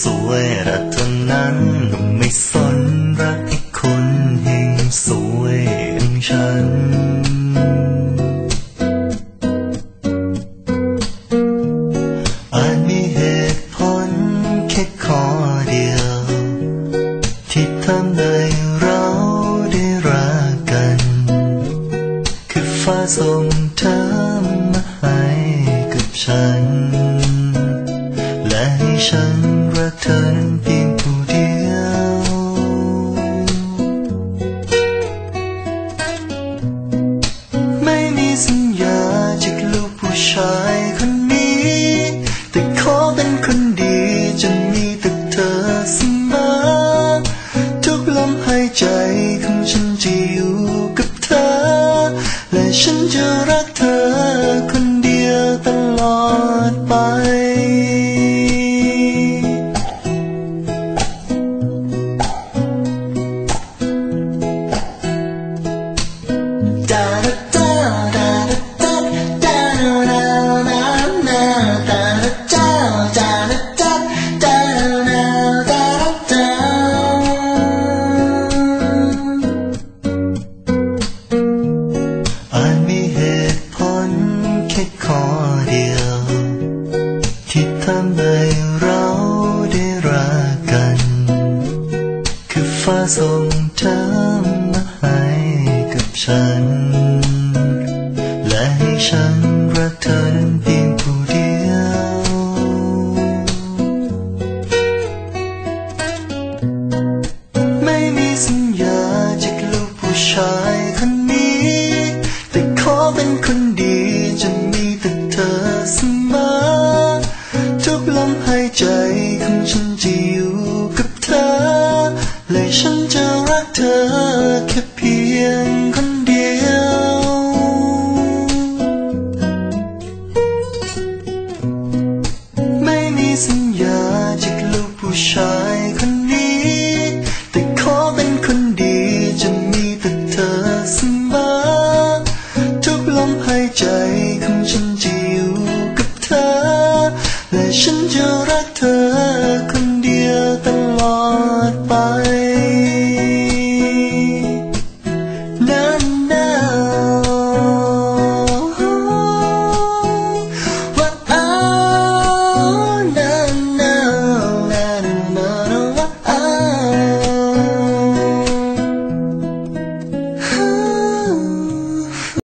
สวยรักทั้งนั้นไม่สนรักที่คนเห็นสวยอย่างฉัน อาจมีเหตุผลแค่ข้อเดียว ที่ทำให้เราได้รักกัน คือฟ้าส่งเธอมาให้กับฉัน และให้ฉัน เพียงผู้เดียวไม่มีสัญญาจากลูกผู้ชายคนนี้ แต่ขอเป็นคนดีจะมีแต่เธอเสมอทุกลมหายใจของฉันจะอยู่กับเธอ และฉันจะรักเธอคนเดียวตลอดไป แค่ข้อเดียว ที่ทำให้เราได้รักกัน คือฟ้าส่งเธอมาให้กับฉัน ฉันจะอยู่กับเธอ และฉันจะรักเธอแค่เพียงคนเดียวไม่มีสัญญาจากลูกผู้ชายคน